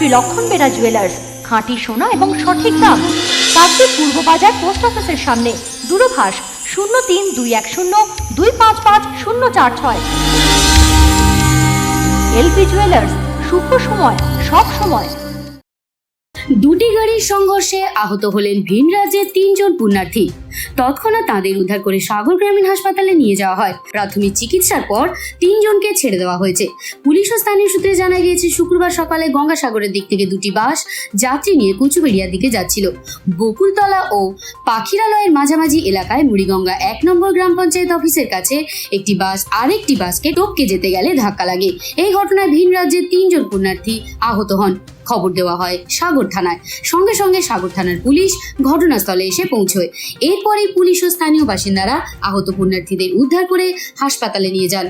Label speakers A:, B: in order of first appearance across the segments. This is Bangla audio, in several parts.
A: শ্রী লক্ষণ বেরা জুয়েলার্স খাঁটি সোনা এবং সঠিক দাম। কাকদ্বীপ পূর্ব বাজার পোস্ট অফিসের সামনে, দূরভাষ শূন্য তিন দুই এক শূন্য দুই পাঁচ পাঁচ শূন্য চার ছয়। এলপি জুয়েলার্স শুভ সময়, সব সময়।
B: দুটি গাড়ির সংঘর্ষে আহত হলেন ভিন রাজ্যের তিনজন পুণ্যার্থী। তৎক্ষণাৎ তাঁদের উদ্ধার করে সাগর গ্রামীণ হাসপাতালে নিয়ে যাওয়া হয়। প্রাথমিক চিকিৎসার পর তিনজনকে ছেড়ে দেওয়া হয়েছে। পুলিশ ও স্থানীয় সূত্রে জানা গিয়েছে, শুক্রবার সকালে গঙ্গাসাগরের দিক থেকে দুটি বাস যাত্রী নিয়ে কুচুবেড়িয়ার দিকে যাচ্ছিল। বকুলতলা ও পাখিরালয়ের মাঝামাঝি এলাকায় মুড়িগঙ্গা এক নম্বর গ্রাম পঞ্চায়েত অফিসের কাছে একটি বাস, আরেকটি বাসকে টপকে যেতে গেলে ধাক্কা লাগে। এই ঘটনায় ভিন রাজ্যের তিনজন পুণ্যার্থী আহত হন। খবর দেওয়া হয় সাগর থানায়। সঙ্গে সঙ্গে সাগর থানার পুলিশ ঘটনাস্থলে এসে পৌঁছয়। এরপরেই পুলিশ ও স্থানীয় বাসিন্দারা আহত পুণ্যার্থীদের উদ্ধার করে হাসপাতালে নিয়ে যান।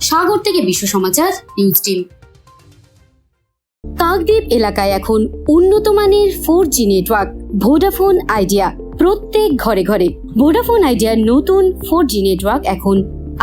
B: সাগর থেকে বিশ্ব সমাচার, নিউজ টিম। কাকদ্বীপ এলাকায় এখন উন্নত মানের four G network, Vodafone Idea. প্রত্যেক ঘরে ঘরে ভোডাফোন আইডিয়ার নতুন ফোর জি নেটওয়ার্ক এখন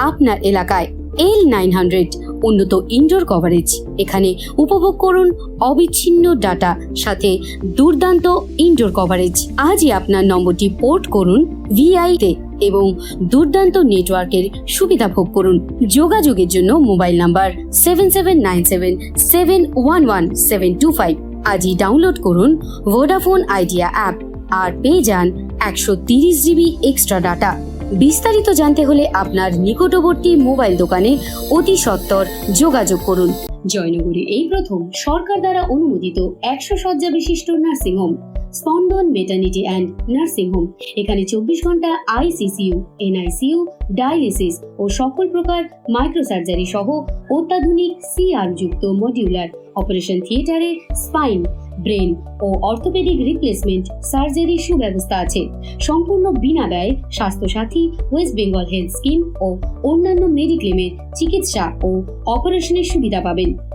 B: আপনার এলাকায়। L nine hundred. উন্নত ইনডোর কভারেজ এখানে উপভোগ করুন অবিচ্ছিন্ন ডাটা সাথে দুর্দান্ত ইনডোর কভারেজ আজই আপনার নম্বরটি পোর্ট করুন ভিআই তে এবং দুর্দান্ত নেটওয়ার্কের সুবিধা ভোগ করুন। যোগাযোগের জন্য mobile number seven seven nine seven seven one one seven two five আজই ডাউনলোড করুন ভোডাফোন আইডিয়া অ্যাপ আর পেয়ে যান একশো তিরিশ জিবি এক্সট্রা ডাটা বিস্তারিত জানতে হলে আপনার নিকটবর্তী মোবাইল দোকানে অতি সত্বর যোগাযোগ করুন। জয়নগরে এই প্রথম সরকার দ্বারা অনুমোদিত একশো শয্যা বিশিষ্ট নার্সিংহোম স্পন্দন মেটার্নিটি অ্যান্ড নার্সিংহোম এখানে চব্বিশ ঘণ্টা আইসিসিউ এনআইসিউ ডায়ালিসিস ও সকল প্রকার মাইক্রোসার্জারি সহ অত্যাধুনিক সিআর যুক্ত modular, operation theatre spine, brain ও অর্থোপেডিক রিপ্লেসমেন্ট সার্জারির সুব্যবস্থা আছে। সম্পূর্ণ বিনা ব্যয় Swasthya Sathi, west Bengal health scheme ও অন্যান্য মেডিক্লেমের চিকিৎসা ও অপারেশনের সুবিধা পাবেন।